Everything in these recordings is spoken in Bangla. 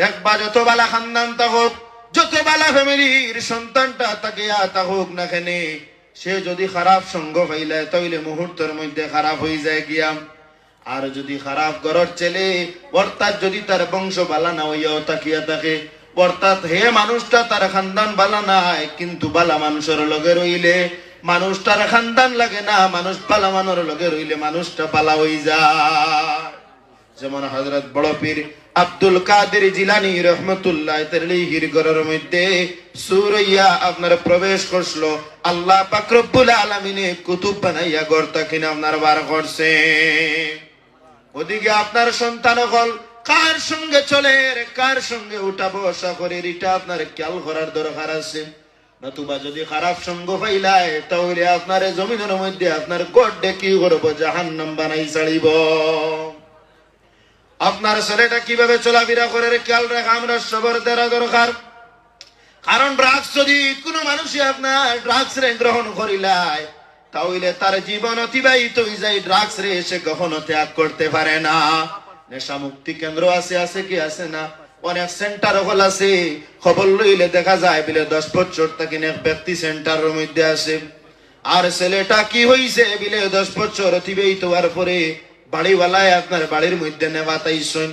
দেখবা যত বালা খানদান হোক যত বালা ফ্যামিলির সন্তানটা তাকে আতা হোক না কেনে, সে যদি খারাপ সঙ্গ পাইলে তাইলে মুহূর্তের মধ্যে খারাপ হয়ে যায় গিয়াম আর যদি খারাপ গরর ছেলে, অর্থাৎ যদি তার বংশ বালা না হইয়াও তাকিয়া থাকে, অর্থাৎ হে মানুষটা তার খানদান বালা নাই, কিন্তু বালা মানুষের লগে রইলে, মানুষটার খানদান লাগে না, মানুষ বালা মানোর লগে রইলে মানুষটা বালা হই যায়। যেমন হজরত বড় পীর আব্দুল কাদের জিলানি রহমতুল্লাহ হির ঘরের মধ্যে সুরইয়া আপনার প্রবেশ করছিল। আল্লাহ পাকরব্বুল আলমিনে কুতুব বানাইয়া গর্তা কিনে আপনার বার করছে। ওদিকে আপনার সন্তান হল, কার সঙ্গে চলে কার সঙ্গে উঠা বসা করে, এটা আপনার খেয়াল করার দরকার আছে। নতুবা যদি খারাপ সঙ্গ পাইলায়, তাহলে আপনার জমিনের মধ্যে আপনার গড্ডে কি করব জাহান্নাম বানাই ছাড়িব আপনার ছেলেটা কীভাবে চলাফেরা করে খেয়াল রাখা আমরা সবর দেওয়া দরকার। কারণ ড্রাগস যদি কোনো মানুষই আপনার ড্রাগস রে গ্রহণ করিলায়, তাহলে তার জীবন অতিবাহিত হয়ে যায় ড্রাগস রে এসে কখনো ত্যাগ করতে পারে না। নেশা মুক্তি কেন্দ্র আছে আছে কি আছে না? অনেক সেন্টার হল আছে। খবর লইলে দেখা যায়, বলে দশ বছর থেকে এক ব্যক্তি সেন্টারের মধ্যে আছে। আর ছেলেটা কি হইছে, বিলে দশ বছর অতিবাহিত হওয়ার পরে বাড়িওয়ালায় আপনার বাড়ির মধ্যে নেওয়া তাইছেন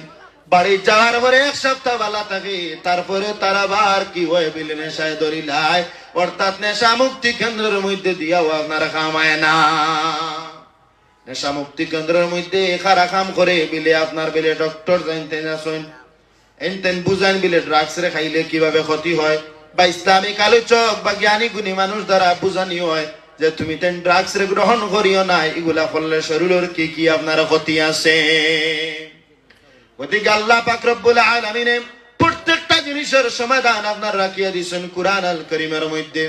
বাড়ি যাওয়ার পরে এক সপ্তাহ বেলা থাকে, তারপরে তারা আবার কি হয় বিলে নেশায় ধরিলায় অর্থাৎ নেশা মুক্তি কেন্দ্রের মধ্যে দিয়াও আপনার কামায় না। নেশা মুক্তি কেন্দ্রের মধ্যে খারা কাম করে বিলে আপনার বিলে ডক্টর জানতে আসেন এনতেন বুঝান বিলে ড্রাগস রে খাইলে কীভাবে ক্ষতি হয়। বা ইসলামিক আলোচক বা জ্ঞানী গুণী মানুষ দ্বারা বুঝানি হয়। যে তুমি তেন ড্রাগস গ্রহণ করিও না এগুলা করলে শরীরের কি কি আপনার ক্ষতি আছে? গতিকে আল্লাহ পাক রব্বুল আলামিনে প্রত্যেকটা জিনিসের সমাধান আপনার রাখিয়া দিছেন কুরআন আল করিমের মধ্যে।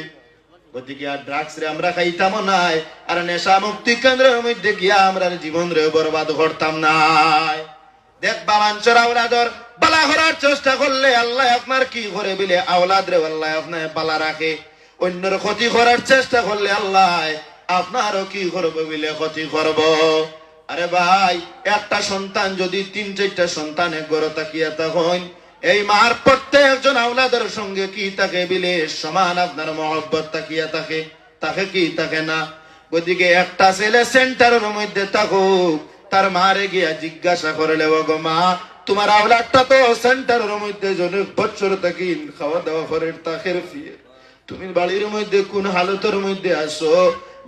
আর ড্রাগস রে আমরা খাইতাম নাই, আর নেশা মুক্তি কেন্দ্রের মধ্যে গিয়া আমরা জীবন রে বরবাদ করতাম নাই। দেখবা মানুষের আওলাদর বালা করার চেষ্টা করলে আল্লাহ আপনার কি করে বিলে? আওলাদ রে আল্লাহ আপনার বালা রাখে। অন্যের ক্ষতি করার চেষ্টা করলে আল্লাহ আপনারও কি করব বিলে ক্ষতি করব? আরে ভাই, একটা সন্তান যদি তিন চারটা সন্তান গড়ে তাকিয়া তখন এই মার প্রত্যেকজন আওলাদের সঙ্গে কি তাকে বিলে সমান আপনার মহব্বত তাকিয়া থাকে? তাকে কি থাকে না? ওদিকে একটা ছেলে সেন্টারের মধ্যে থাকুক, তার মারে গিয়া জিজ্ঞাসা করলে গো মা, তোমার আওলাদটা তো সেন্টারের মধ্যে জনের বছর থাকি খাওয়া দাওয়া করে তাকের ফিয়ে তুমি বাড়ির মধ্যে কোন হালতের মধ্যে আসো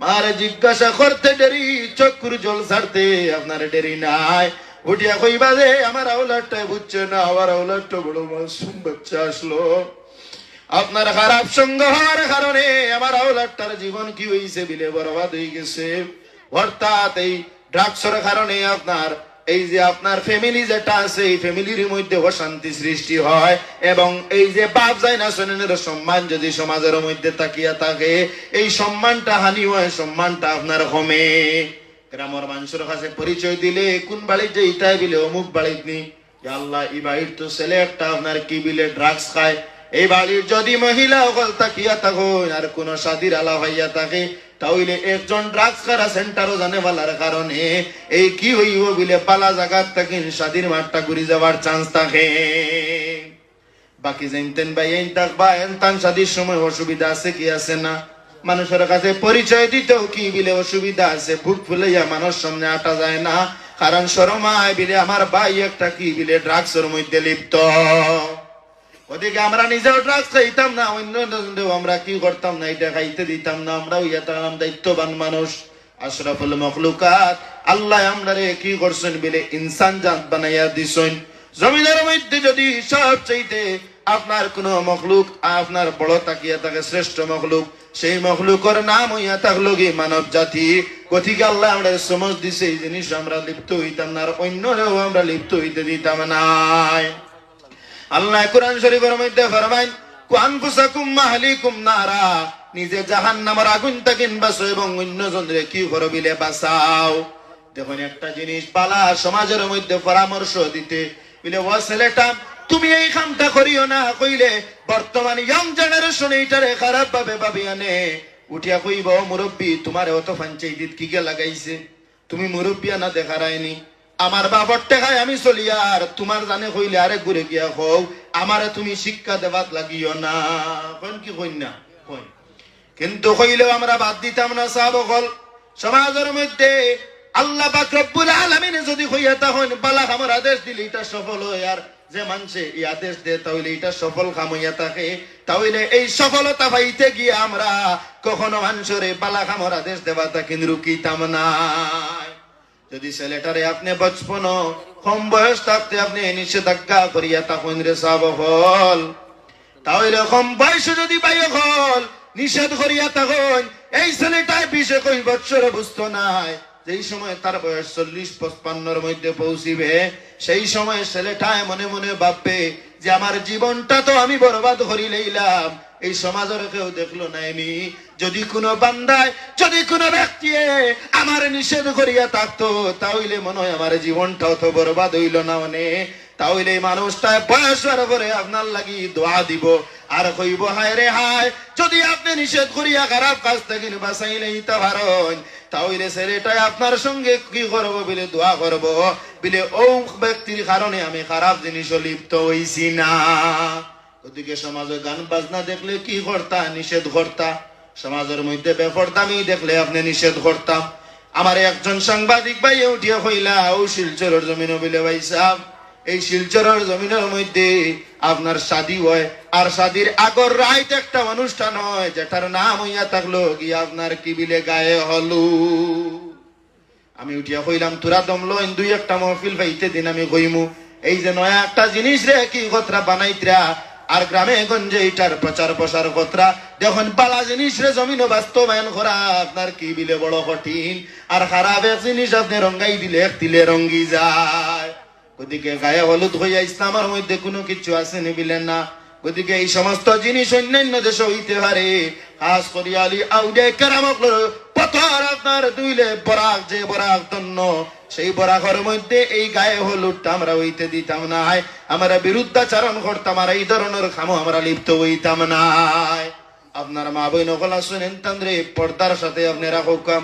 মারে জিজ্ঞাসা করতে দেরি, চক্ষুর জল ছাড়তে আপনার দেরি নাই। উঠিয়া কইবা যে, আমার আওলাদটা বুঝছে না, আমার আওলাদটা বড় মাসুম বাচ্চা আসলো। আপনার খারাপ সঙ্গ হওয়ার কারণে আমার আওলাদটার জীবন কি হয়েছে বিলে বরবাদ হয়ে গেছে। অর্থাৎ এই ড্রাগসের কারণে আপনার এই যে আপনার ফ্যামিলি যেটা আছে, এই ফ্যামিলির মধ্যে অশান্তি সৃষ্টি হয় এবং এই যে বাপ যায় না শোনেনের সম্মান যদি সমাজের মধ্যে তাকিয়া থাকে, এই সম্মানটা হানি হয়, সম্মানটা আপনার কমে। গ্রামের মানুষের কাছে পরিচয় দিলে, কোন বাড়িতে ইটাই বিলে, অমুক বাড়িতে নি আল্লাহ, এই বাড়ির তো ছেলে একটা, আপনার কি বিলে ড্রাগস খায়। এই বাড়ির যদি মহিলা অকল তাকিয়া থাকো আর কোন সাদির আলা হইয়া থাকে তাহলে একজন ড্রাগস খারা সেন্টারও জানে বলার কারণে। এই কি হইব বিলে পালা জাগাত থাকি, স্বাধীন মাঠটা ঘুরি যাওয়ার চান্স থাকে। বাকি জানতেন ভাই, এই থাকবা এনতান সাদির সময় অসুবিধা আছে কি আছে না? মানুষের কাছে পরিচয় দিতেও কি বিলে অসুবিধা আছে? বুক ফুলাইয়া মানুষ সামনে আটা যায় না। কারণ শরমায় বিলে আমার ভাই একটা কি বিলে ড্রাগসের মধ্যে লিপ্ত। ওদিকে আমরা নিজেও ড্রাগস খাইতাম না, অন্য আমরা কি করতাম না, এটা খাইতে দিতাম না, আমরাও ইয়া থাকলাম দায়িত্ববান মানুষ, আশরাফুল মখলুকাত। আল্লাহ আমরা কি করছেন বলে ইনসান জাত বানাইয়া দিছেন। জমিনের মধ্যে যদি সব চাইতে আপনার কোন মখলুক, আপনার বড় তাকিয়া থাকে, শ্রেষ্ঠ মখলুক, সেই মখলুকর নাম হইয়া থাকল কি মানব জাতি। কথিকে আল্লাহ আমরা সমজ দিছে, এই জিনিস আমরা লিপ্ত হইতাম না, আর অন্যরাও আমরা লিপ্ত হইতে দিতাম নাই। আল্লাহ কোরআন শরীফের মধ্যে ফরমাইন কুআনফুসাকুম মাহলিকুম নারা নিজে জাহান্নামের আগুন তাকিন বাসো এবং অন্য জনরে কি করবিলে বাঁচাও। দেখুন একটা জিনিস পালা সমাজের মধ্যে পরামর্শ দিতে বলে, ও ছেলেটা, তুমি এই কামটা করিও না কইলে, বর্তমান ইয়ং জেনারেশন এইটারে খারাপ ভাবে ভাবি আনে উঠিয়া কইব মুরব্বী, তোমার অত ফাঞ্চাই দিত কি কে লাগাইছে? তুমি মুরব্বী না দেখা রায়নি আমার বাবার টেকায় আমি চলি আর তোমার জানে কইলে আরে ঘুরে গিয়া হও। আমারে তুমি শিক্ষা দেবাত লাগিও না। কইন কি কইন না? কিন্তু কইলেও আমরা বাদ দিতাম না সাহাবকল সমাজের মধ্যে আল্লাহ পাক রব্বুল আলামিন যদি কইয়া তখন বালা আমার আদেশ দিলে এটা সফল হয়। আর যে মানছে এই আদেশ দে, তাহলে এটা সফল কাম হইয়া থাকে। তাহলে এই সফলতা পাইতে গিয়ে আমরা কখনো মানুষরে বালা খামর আদেশ দেবা তা কিন্তু রুকিতাম না যদি ছেলেটারে আপনি বচপন কম বয়স থাকতে আপনি নিষেধাজ্ঞা করিয়া, তখন রে সাব হল। তাহলে কম বয়সে যদি বাইক হল, নিষেধ করিয়া তখন এই ছেলেটায় বিশে কই বৎসর বুঝতো নাই। যেই সময় তার বয়স চল্লিশ, পঁচপান্নর মধ্যে পৌঁছিবে, সেই সময় ছেলেটায় মনে মনে ভাববে যে, আমার জীবনটা তো আমি বরবাদ করি লইলাম এই সমাজের কেউ দেখল নাইনি যদি কোনো বান্দায়, যদি কোনো ব্যক্তি আমার নিষেধ করিয়া থাকতো, তাহলে মনে হয় আমার জীবনটাও তো বরবাদ হইল না মানে। তাহলে মানুষটা বয়স হওয়ার পরে আপনার লাগি দোয়া দিব। আর কইব, হায় রে হায়, যদি আপনি নিষেধ করিয়া খারাপ কাজ থেকে বাঁচাইলে ইতা পারেন তাহলে ছেলেটাই আপনার সঙ্গে কি করব বলে দোয়া করব। বলে, ও ব্যক্তির কারণে আমি খারাপ জিনিসও লিপ্ত হইছি না। ওদিকে সমাজে গান বাজনা দেখলে কি করতা নিষেধ করতা সমাজের মধ্যে বেপরদামি দেখলে আপনি নিষেধ করতাম আমার একজন সাংবাদিক ভাই উঠিয়া হইলা ও শিলচরের জমিন বলে ভাই সাহেব, এই শিলচরের জমিনের মধ্যে আপনার শাদি হয়। আর শাদির আগর রাইত একটা অনুষ্ঠান হয়, যেটার নাম হইয়া থাকল কি আপনার কি বিলে গায়ে হলু আমি উঠিয়া কইলাম, তোরা দমলো দুই একটা মহফিল পাইতে দিন আমি কইমু। এই যে নয়া একটা জিনিস রে, কি কথা বানাইতরা। আর গ্রামে গঞ্জে এটার প্রচার প্রসার কতরা দেখুন বালা জিনিস রে জমিন বাস্তবায়ন করা, আপনার কি বিলে বড় কঠিন? আর খারাপ জিনিস আপনি রঙ্গাই দিলে, এক দিলে রঙ্গি যায়। ওদিকে গায়ে হলুদ হইয়া ইসলামের মধ্যে কোনো কিছু আছে নিবিলেন না। গতিকে এই সমস্ত জিনিস অন্যান্য দেশে হইতে পারে। খাস করি আলী আউডে কেরামক পথর আপনার দুইলে বরাক যে বরাক তন্ন সেই বরাকর মধ্যে এই গায়ে হলুদটা আমরা হইতে দিতাম না আমরা বিরুদ্ধাচারণ করতাম আর এই ধরনের খামো আমরা লিপ্ত হইতাম না আপনার মা বই নকলা শুনেন তান্দ্রে পর্দার সাথে আপনারা হুকাম।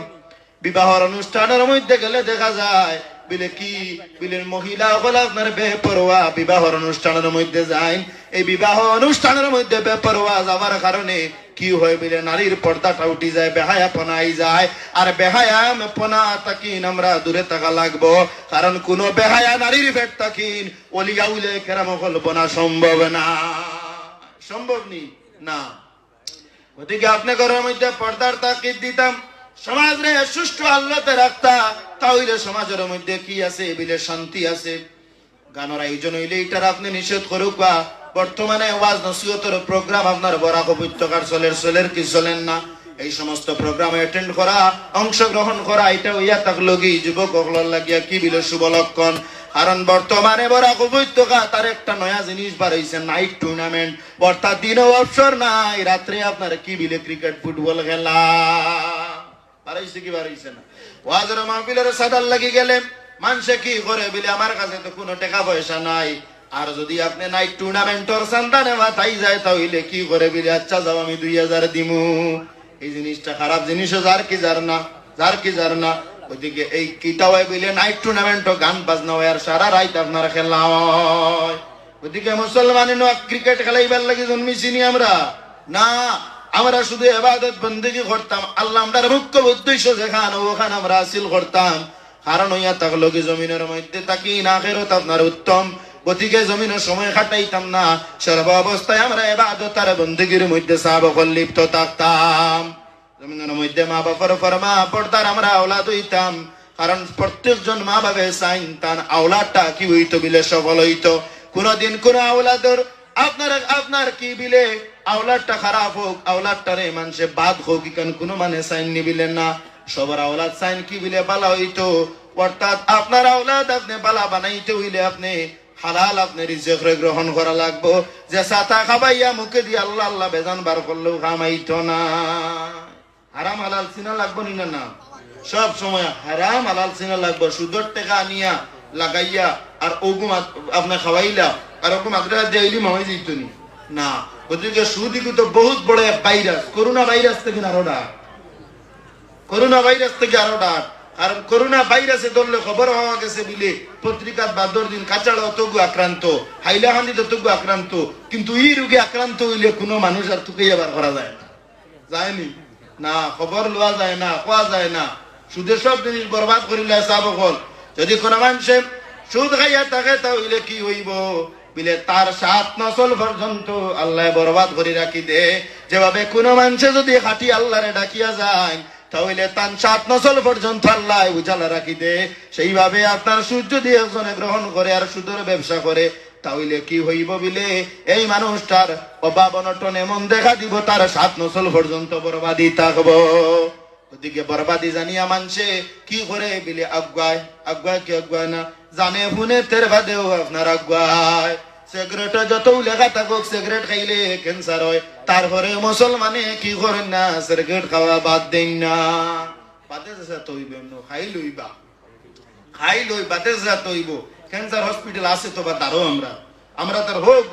বিবাহর অনুষ্ঠানের মধ্যে গেলে দেখা যায়, বিলে কি, বিলের মহিলা হল আপনার বেপরোয়া বিবাহর অনুষ্ঠানের মধ্যে যায় এই বিবাহ অনুষ্ঠানের মধ্যে বেপরোয়া যাওয়ার কারণে কি হয় বিলে নারীর পর্দাটা উঠি যায়, বেহায়া পনাই যায়। আর বেহায়া পনা তাকিন, আমরা দূরে থাকা লাগবো। কারণ কোন বেহায়া নারীর পেট তাকিন অলিয়া উলে কেরাম হল সম্ভব না। সম্ভব নি? না। ওদিকে আপনি ঘরের মধ্যে পর্দার তাকিদ দিতাম সমাজ রে সুষ্ঠু আল্লাতে রাখতা তাহলে সমাজের মধ্যে কি আছে বিলে শান্তি আছে? গানের আয়োজন হইলে এটার আপনি নিষেধ করুক বা বর্তমানে ওয়াজ নসিহতের প্রোগ্রাম আপনার বরাক উপত্যকার চলের চলের কি চলেন না? এই সমস্ত প্রোগ্রামে অ্যাটেন্ড করা, অংশগ্রহণ করা এটা হইয়া থাকল কি যুবক লাগিয়া কি বিলে শুভ লক্ষণ? কারণ বর্তমানে বরাক উপত্যকা তার একটা নয়া জিনিস বার হয়েছে নাইট টুর্নামেন্ট অর্থাৎ দিনও অবসর নাই, রাত্রে আপনার কি বিলে ক্রিকেট ফুটবল খেলা? বাড়াইছে কি বাড়াইছে না? ওয়াজের মাহফিলের সাদার লাগি গেলে মানুষে কি করে বিলে? আমার কাছে তো কোনো টাকা পয়সা নাই। আর যদি আপনি নাইট টুর্নামেন্টর সন্তানে মাথায় যায়, তাহলে কি করে বিলে? আচ্ছা যাও, আমি দুই হাজার দিমু। এই জিনিসটা খারাপ জিনিস যার কি যার না, যার কি যার না। ওইদিকে এই হয় বিলে নাইট টুর্নামেন্ট গান বাজনা হয়, আর সারা রাইত আপনারা খেলা হয়। ওইদিকে মুসলমান ক্রিকেট খেলাইবার লাগে জন্মিছিনি আমরা। না, আমরা শুধু এবাদত বন্দেগি করতাম। আল্লাহ আমরা মুখ্য উদ্দেশ্য যেখান, ওখানে আমরা হাসিল করতাম। কারণ হইয়া থাকল কি জমিনের মধ্যে তাকি না ফেরত আপনার উত্তম। গতিকে জমিনের সময় খাটাইতাম না। সর্ব অবস্থায় আমরা এবাদত আর বন্দেগির মধ্যে সাবকল লিপ্ত থাকতাম। জমিনের মধ্যে মা ফরমা পর্দার আমরা আওলাদ হইতাম কারণ প্রত্যেকজন মা বাবা তার আওলাদটা কি বিলে সফল কোনদিন কোন আপনার আপনার কি বিলে? আওলাদটা খারাপ হোক, আওলাদটারে মানুষে বাদ হোক, ইকান কোনো মানে সাইন নিবিলেন না। সবার আওলাদ সাইন কি বিলে বালা হইতো। অর্থাৎ আপনার আওলাদ আপনি বালা বানাইতে হইলে আপনি হালাল আপনি রিজেক গ্রহণ করা লাগবো। যে সাতা খাবাইয়া মুখে দিয়ে আল্লাহ আল্লাহ বেজান বার করলেও খামাইতো না। হারাম, হালাল চিনা লাগবো নি না সব সময় হারাম, হালাল চিনা লাগবো। সুদর টাকা আনিয়া, লাগাইয়া, আর ওগুম আপনার খাওয়াইলা, আর ওগুম আপনারা দেইলি মামাই নি। না, গতিকে সুদিকে তো বহুত বড় এক ভাইরাস করোনা ভাইরাস থেকে আরও ডাক। করোনা ভাইরাস থেকে আরও ডাক। আর করোনা ভাইরাসে ধরলে খবর হওয়া গেছে বিলে পত্রিকার বাদর দিন কাঁচাড়া অতগু আক্রান্ত হাইলাহান্দি ততগু আক্রান্ত, কিন্তু এই রোগে আক্রান্ত হইলে কোনো মানুষ আর তুকে আবার করা যায় না। যায়নি? না, খবর লওয়া যায় না কোয়া যায় না। সুদে সব জিনিস বরবাদ করিলে চাব হল যদি কোনো মানুষে সুদ খাইয়া থাকে তাহলে কি হইব? বিলে তার সাত নসল পর্যন্ত আল্লাহ বরবাদ করে রাখি দে। যেভাবে কোনো মানুষে যদি হাঁটি আল্লাহরে ডাকিয়া যায় তাহলে তান সাত নসল পর্যন্ত আল্লাহ উজালা রাখি দে। সেইভাবে আপনার সুদ যদি একজনে গ্রহণ করে আর সুদের ব্যবসা করে। তাহলে কি হইব বিলে? এই মানুষটার অভাব অনটন এমন দেখা দিব, তার সাত নসল পর্যন্ত বরবাদি থাকব। ওদিকে বরবাদি জানিয়া মানছে, কি করে বিলে আগুয়ায়? আগুয়ায় কি আগুয়ায় না? জানে শুনে তের বাদেও আপনার আগুয়ায়। সিগারেট যত লেখা থাকুক, সিগারেট খাইলে ক্যান্সার হয়। তারপরে মুসলমানে কি করেন না? সিগারেট খাওয়া বাদ দেন না। খাই যা তার হোক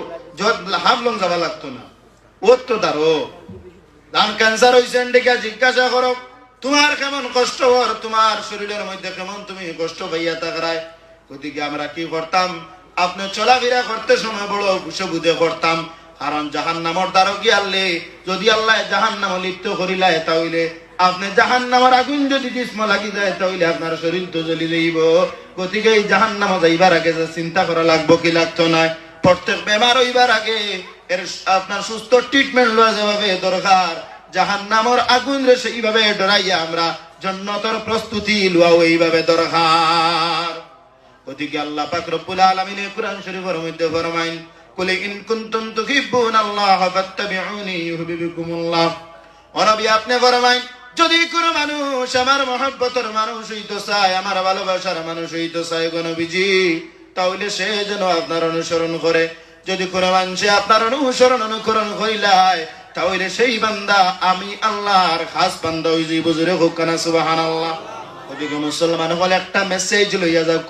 জিজ্ঞাসা করো। তোমার কেমন কষ্ট হর তোমার শরীরের মধ্যে কেমন তুমি কষ্ট পাইয়া থাকায় ওদিকে আমরা কি করতাম? আপনি চলাফেরা করতে সময় বড় সুবুদে করতাম। কারণ জাহান নামর দ্বারা কি আল্লে যদি আল্লাহ জাহান নাম লিপ্ত করিলায় তাহলে আপনি জাহান নামর আগুন যদি জিস্ম লাগি যায়, তাহলে আপনার শরীর তো জ্বলি যাইব। গতিকে এই জাহান নাম যাইবার আগে যে চিন্তা করা লাগবো কি লাগতো না? প্রত্যেক বেমার হইবার আগে এর আপনার সুস্থ ট্রিটমেন্ট লওয়া যাবে দরকার জাহান নামর আগুন রে সেইভাবে ডরাইয়া আমরা জন্নতর প্রস্তুতি লওয়াও এইভাবে দরকার। ওদিকে আল্লাহ পাক রব্বুল আলামিন কোরআন শরীফের মধ্যে ফরমাইন ও নবী, আপনি ফরমাইন যদি কোনো মানুষ আমার মহব্বতের মানুষ হইতো চায়, আমার ভালোবাসার মানুষ হইতো চায় গো নবীজি, তাহলে সে যেন আপনার অনুসরণ করে। যদি কোনো মানুষে আপনার অনুসরণ অনুকরণ করিলায় তাহলে সেই বান্দা আমি আল্লাহর খাস বান্দা ওই যে বুজুরে হোক না সুবাহান আল্লাহ ওদিকে মুসলমান হলে একটা মেসেজ লইয়া যাও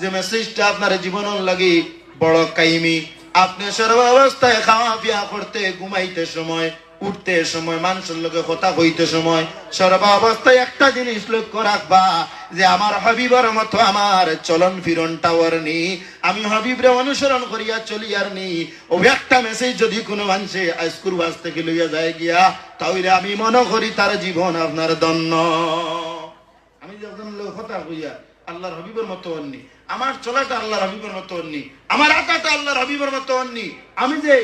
যে মেসেজটা আপনার জীবনের লাগি বড় কাইমি। আপনি সর্ব অবস্থায় খাওয়া পিয়া করতে, ঘুমাইতে সময়, উঠতে সময়, মানুষের লোকে কথা কইতে সময় সর্ব অবস্থায় একটা জিনিস লক্ষ্য রাখবা, যে আমার হবিবর মতো আমার চলন ফিরন টাওয়ার নি আমি হবিবরে অনুসরণ করিয়া চলি আর নি ও একটা মেসেজ যদি কোনো মানুষে স্কুল বাস থেকে লইয়া যায় গিয়া, তাহলে আমি মনে করি তার জীবন আপনার দন্য আমি যখন লোক কথা কইয়া আল্লাহর হবিবের মতো অন্নি আমার চলাটা আল্লাহর হবিবের মতো অন্নি আমার আটাটা আল্লাহর হবিবের মতো অন্নি আমি যে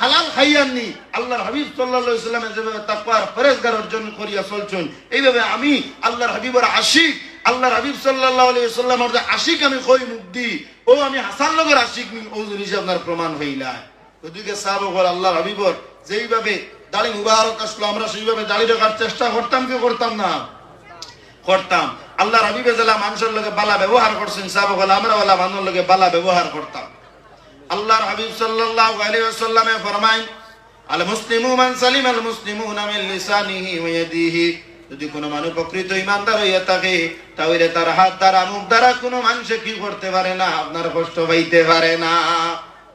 হালাল খাইয়াননি, আল্লাহর হাবিব সাল্লাল্লাহু আলাইহি সাল্লামের যেভাবে তাকওয়ার পরেজগার অর্জন করিয়া চলছেন, এইভাবে আমি আল্লাহর হাবিবের আশিক, আল্লাহর হাবিব সাল্লামের যে আশিক আমি কই মুক্তি, ও আমি হাসান লগের আশিক নি ও জিনিস আপনার প্রমাণ হইলা। ওদিকে সাহাবগণ আল্লাহর হাবিবর যেইভাবে দাড়ি মুবারক আসলো, আমরা সেইভাবে দাড়ি রাখার চেষ্টা করতাম কি করতাম না? করতাম। আল্লাহ রবিবে জেলা মানুষের লোকে বালা ব্যবহার করছেন সাহাবগণ আমরা ওলা মানুষের লোকে বালা ব্যবহার করতাম। আল্লাহর হাবিব সাল্লাল্লাহু আলাইহি ওয়াসাল্লামে ফরমায় আল মুসলিমু মান সালিম, আল মুসলিমুনা মিন লিসানিহি ওয়া ইয়াদিহি। যদি কোনো মানুষ প্রকৃত ইমানদার হইয়া থাকে, তাহলে তার হাত দ্বারা, মুখ দ্বারা কোনো মানুষ কি করতে পারে না, আপনার কষ্ট পাইতে পারে না।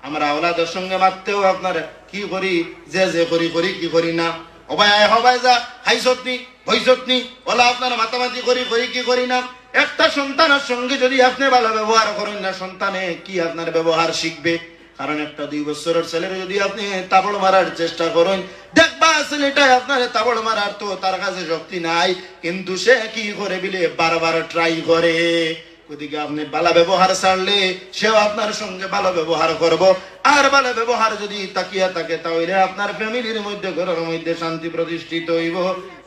আমরা ওলাদের সঙ্গে মারতেও আপনার কি করি, যে যে করি করি কি করি না। মাতামাতি করি করি কি করি একটা সঙ্গে আপনি ভালো ব্যবহার করেন না কি আপনার ব্যবহার শিখবে? কারণ একটা দুই যদি আপনি মারার চেষ্টা করেন, দেখবা ছেলেটা আপনার তাবড় মারার তো তার কাছে শক্তি নাই, কিন্তু সে কি করে বিলে? বারবার ট্রাই করে। ওদিকে আপনি ভালো ব্যবহার ছাড়লে সেও আপনার সঙ্গে ভালো ব্যবহার করব। আর ভালো ব্যবহার যদি তাকিয়া থাকে, তাহলে আপনার ফ্যামিলির মধ্যে, ঘরের মধ্যে শান্তি প্রতিষ্ঠিত হইব।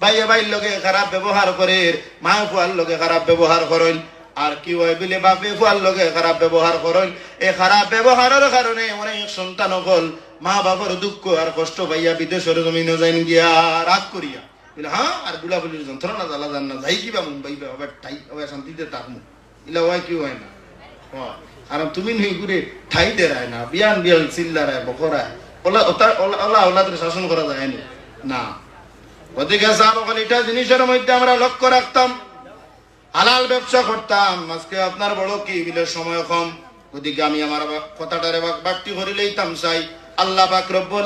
ভাইয়া ভাইয়ের লোকে খারাপ ব্যবহার করে, মা ফুয়ার লোকে খারাপ ব্যবহার করেন, আর কি হয় বলে বাপে ফুয়ার লোকে খারাপ ব্যবহার করেন। এই খারাপ ব্যবহারের কারণে অনেক সন্তান হল মা বাবার দুঃখ আর কষ্ট পাইয়া বিদেশের জমিনে যাইন গিয়া রাগ করিয়া। বলে হ্যাঁ আর গুলাগুলির যন্ত্রণা জ্বালা জান না, যাই কিবা মুম্বাই ঠাই আবার শান্তিতে থাকব হয়। শাসন করা যায় না। ওদিকে এটা জিনিসের মধ্যে আমরা লক্ষ্য রাখতাম। হালাল ব্যবসা করতাম, আজকে আপনার বড় কি, বিলের সময় কম। ওদিকে আমি আমার কথাটারে বাক- বাকটি করে লইতাম চাই। আল্লাহ পাক মধ্যে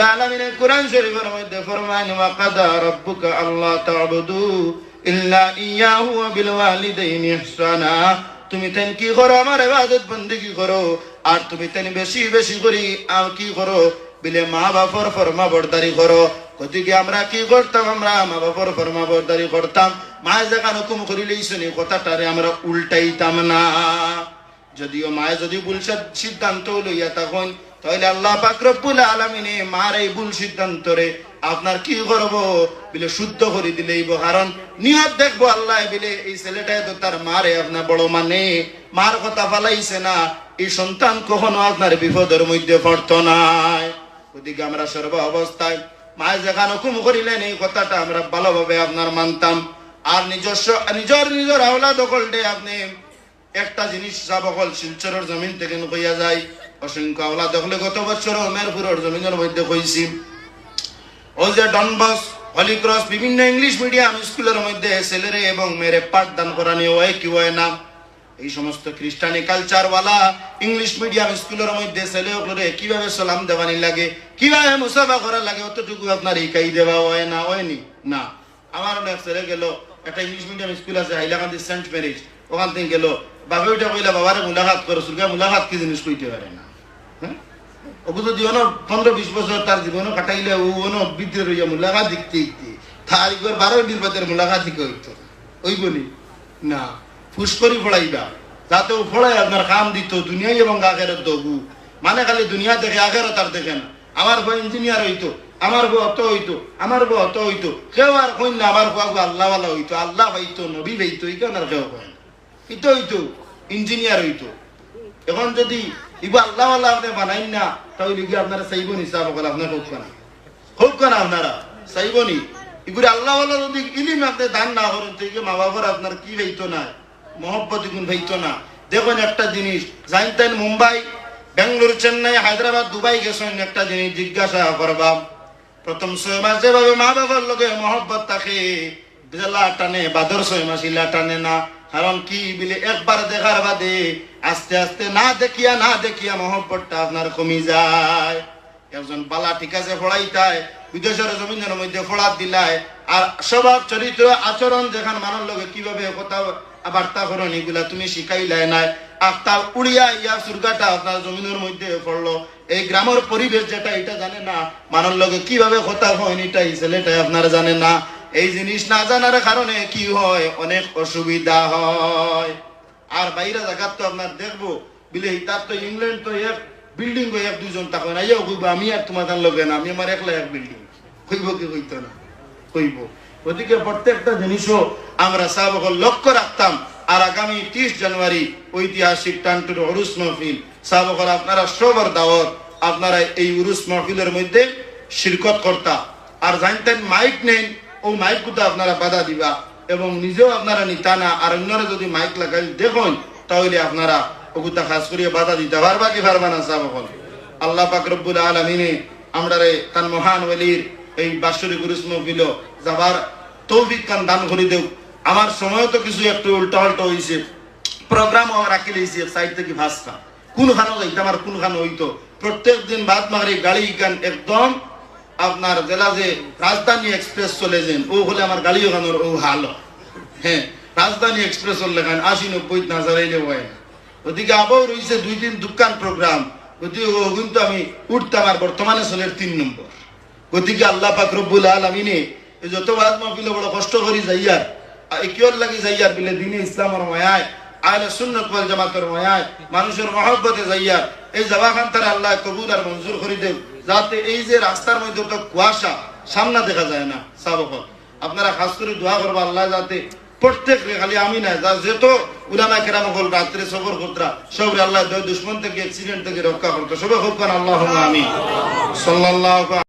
তুমি তেন কি করো? আমার ইবাদত বন্দেগী করো? আর তুমি তেন বেশি বেশি করি, আর কি করো? বিলে মা বাপর ফরমা বরদারি করো গতিকে আমরা কি করতাম? আমরা মা বাপর ফরমা বরদারি করতাম। মায়ে যেখান হুকুম করিলেই শুনি, কথাটারে আমরা উল্টাইতাম না। যদিও মায়ে যদি সিদ- সিদ্ধান্ত লইয়া তখন তাহলে আল্লাহ পাক রব্বুল আলামিনে মার এই ভুল সিদ্ধান্তরে আপনার কি করব? বিলে শুদ্ধ করে দিলেইব কারণ নিয়ত দেখব আল্লাহ বিলে, এই ছেলেটাই তো তার মারে, আপনার বড় মানে। মার কথা ফালাইছে না। এই সন্তান কখনো আপনার বিপদের মধ্যে পড়তো নাই। ওদিকে আমরা সর্ব অবস্থায়, মায়ের যেখানে হুকুম করিলেন, এই কথাটা আমরা ভালোভাবে আপনার মানতাম। আর নিজস্ব, নিজের নিজের আওলা দখল আপনি একটা জিনিস যাবকল শিলচরের জমিন থেকে কইয়া যায় অসংখ্য আওলা দখলে গত বছর মেরপুরের জমিনের মধ্যে কইছি ও যে ডনবস হলিক্রস বিভিন্ন ইংলিশ মিডিয়াম স্কুলের মধ্যে ছেলেরে এবং মেয়েরে পাঠদান করানি হয় কি হয় না। এই সমস্ত খ্রিস্টানি কালচার ওয়ালা ইংলিশ মিডিয়াম স্কুলের মধ্যে ছেলে ওগুলোরে কীভাবে সালাম দেওয়ানি লাগে, কীভাবে মুসাফা করা লাগে, অতটুকু আপনার ইকাই দেওয়া হয় না, হয়নি? না। আমার অনেক ছেলে গেল, একটা ইংলিশ মিডিয়াম স্কুল আছে, হাইলাকান্দি সেন্ট মেরিজ ওখান থেকে গেল বাবা ওইটা কইলা, বাবারে মুলাকাত করো সুরগা মুলাকাত কি জিনিস কইতে পারে না? হ্যাঁ? তো জীবন পনেরো বিশ বছর তার জীবন কাটাইলে ও অন রইয়া মুলাকাত দেখতে দেখতে তার একবার বারো বাদের মুলাকাত দিকে হইতো। ওই বলি, না, ফুস করি ফড়াইবা যাতে ও ফড়াই আপনার কাম দিত দুনিয়ায় এবং আগের দগু মানে খালি দুনিয়া দেখে আগের তার দেখে না। আমার বউ ইঞ্জিনিয়ার হইতো, আমার বউ অত হইতো, আমার বউ অত হইতো। কেউ আর কইন না, আমার বউ আল্লাহ ওয়ালা হইতো, আল্লাহ হইতো, নবী হইতো, এই কেন আর কেউ কয় না। ইতো হইতো ইঞ্জিনিয়ার হইতো। এখন যদি ইবা আল্লাহ আল্লাহ বানাইন না, তাহলে কি আপনারা চাইবনি? চাব বলে আপনার আপনারা, চাইবনি? এগুলি আল্লাহ আল্লাহ না করেন আপনার কি হইতো না? মহব্বত গুণ হইতো না। দেখুন একটা জিনিস জানতেন মুম্বাই বেঙ্গালুরু চেন্নাই, হায়দ্রাবাদ, দুবাই গেছেন, একটা জিনিস জিজ্ঞাসা করবা প্রথম ছয় মাস যেভাবে মা বাবার লগে মহব্বত থাকে জেলা টানে, বাদর ছয় মাস ইলা টানে না। কারণ কি বিলে, একবার দেখার বাদে আস্তে আস্তে না দেখিয়া না দেখিয়া মহব্বতটা আপনার কমি যায়। একজন বালা ঠিক আছে ফড়াইতায়, বিদেশের জমিনের মধ্যে ফড়াত দিলায়, আর স্বভাব, চরিত্র, আচরণ যেখান মানুষ লগে কীভাবে কথা, বার্তা করেন, এগুলা তুমি শিখাইলাই নাই। আখতা উড়িয়া ইয়া সুরগাটা আপনার জমিনের মধ্যে পড়ল এই গ্রামের পরিবেশ যেটা, এটা জানে না মানুষ লগে কীভাবে কথা হয় এটা ছেলেটাই আপনারা জানে না। এই জিনিস না জানার কারণে কি হয়? অনেক অসুবিধা হয়। আর বাইরে জায়গা তো আপনার দেখব, বিলে তার তো ইংল্যান্ড তো এক বিল্ডিং এক দুজন থাকবে না। ইয়ে কইব, আমি আর তোমার লগে না, আমি আমার একলা এক বিল্ডিং কইব কি কইতো না? কইব। ওদিকে প্রত্যেকটা জিনিসও আমরা সাহাবকল লক্ষ্য রাখতাম। আর আগামী তিরিশ জানুয়ারি ঐতিহাসিক টান্টুর উরুস মহফিল। সাহাবকল আপনারা সবার দাওয়াত, আপনারা এই উরুস মহফিলের মধ্যে শিরকত করতা। আর জানতেন মাইক নেন ও মাইক কুতা আপনারা বাধা দিবা, এবং নিজেও আপনারা নিতা না আর অন্যরা যদি মাইক লাগাই দেখুন, তাহলে আপনারা ওগুতা খাস করিয়া বাধা দিতে পারবা কি পারবা না সাহাবকল আল্লাহ পাক রব্বুল আলমিনে আমরা রে তান মহান ওলির এই বাৎসরিক উরুস মহফিল যাবার তৌফিক কান দান করে দেও আমার সময় তো কিছু একটু উল্টা পাল্টা হয়েছে প্রোগ্রাম আমার রাখি লইছি সাইড থেকে ভাষা কোন খানো যাইতে আমার কোন খানো হইতো। প্রত্যেক দিন বাদ মারি গাড়ি গান, একদম আপনার জেলা যে রাজধানী এক্সপ্রেস চলে যেন, ও হলে আমার গাড়ি ওখানোর ও হালো। হ্যাঁ রাজধানী এক্সপ্রেস হলে গান, আশি নব্বই না হাজারাইলে হয় ওদিকে আবার রয়েছে দুই দিন দোকান প্রোগ্রাম গতিকে ও কিন্তু আমি উঠতাম আর বর্তমানে চলের তিন নম্বর। গতিকে আল্লাহ পাক রব্বুল আলমিনে এই যত বাদ মাহফিলে বড় কষ্ট করি যাইয়ার কিয়র লাগি যাইয়ার বিলে দিনে ইসলামের মায়ায়, আহলে সুন্নত ওয়াল জামাতের মায়ায়, মানুষের মহব্বতে যাইয়ার, এই জাবাখান তারা আল্লাহ কবুল আর মঞ্জুর করে দেব যাতে এই যে রাস্তার মধ্যে তো কুয়াশা, সামনা দেখা যায় না সাবক আপনারা খাস করে দোয়া করব আল্লাহ যাতে প্রত্যেক খালি আমি না যা যেত উলামা কেরাম হল, রাত্রে সফর কোত্রা সব আল্লাহ দুশ্মন থেকে অ্যাক্সিডেন্ট থেকে রক্ষা করতো। সবে হোক আল্লাহ আমি সাল্লাল্লাহু